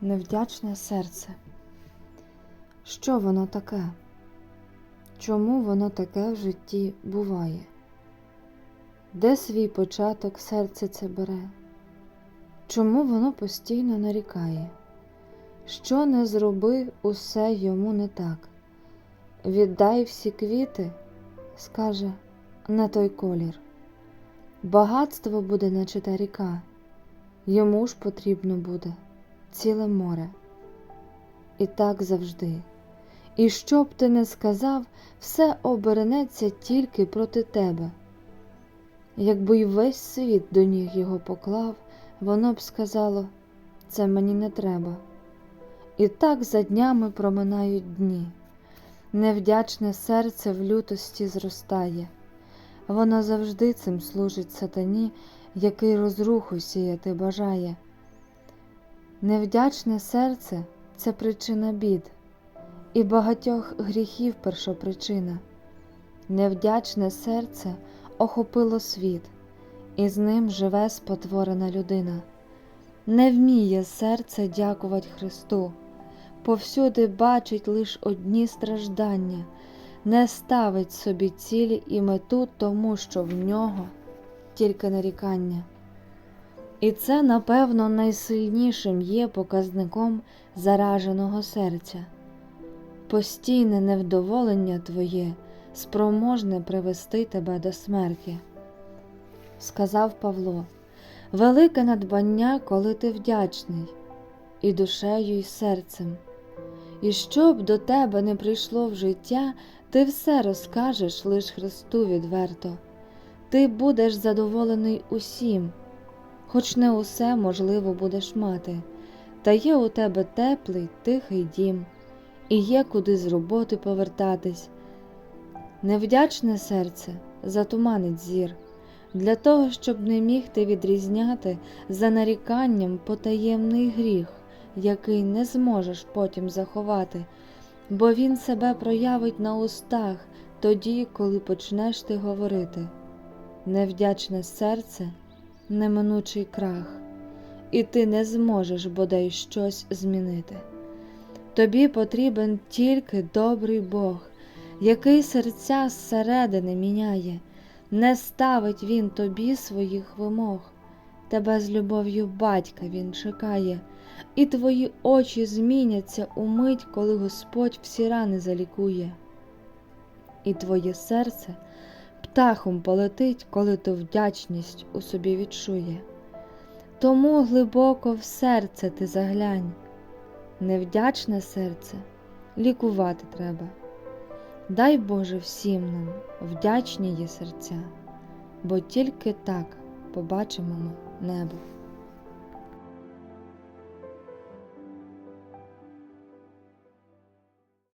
невдячне серце. Що воно таке? Чому воно таке в житті буває? Де свій початок серце це бере? Чому воно постійно нарікає? Що не зроби, усе йому не так. Віддай всі квіти, скаже, не той колір. Багатство буде, наче та ріка, йому ж потрібно буде ціле море. І так завжди. І що б ти не сказав, все обернеться тільки проти тебе. Якби й весь світ до ніг його поклав, воно б сказало це мені не треба. І так за днями проминають дні. Невдячне серце в лютості зростає. Воно завжди цим служить сатані, який розруху сіяти бажає. Невдячне серце це причина бід, і багатьох гріхів першопричина. Невдячне серце охопило світ, і з ним живе спотворена людина. Не вміє серце дякувати Христу, повсюди бачить лиш одні страждання, не ставить собі цілі і мету, тому що в нього тільки нарікання. І це, напевно, найсильнішим є показником зараженого серця. Постійне невдоволення твоє спроможне привести тебе до смерті. Сказав Павло, велике надбання, коли ти вдячний, і душею, і серцем. І щоб до тебе не прийшло в життя, ти все розкажеш лиш Христу відверто. Ти будеш задоволений усім, хоч не усе можливо будеш мати, та є у тебе теплий, тихий дім, і є куди з роботи повертатись. Невдячне серце затуманить зір, для того, щоб не міг ти відрізняти за наріканням потаємний гріх, який не зможеш потім заховати, бо він себе проявить на устах тоді, коли почнеш ти говорити. Невдячне серце неминучий крах, і ти не зможеш бодай щось змінити. Тобі потрібен тільки добрий Бог, який серця зсередини міняє, не ставить він тобі своїх вимог, тебе з любов'ю батька він чекає, і твої очі зміняться у мить, коли Господь всі рани залікує, і твоє серце птахом полетить, коли то вдячність у собі відчує. Тому глибоко в серце ти заглянь, невдячне серце лікувати треба. Дай Боже всім нам вдячні є серця, бо тільки так побачимо ми небо.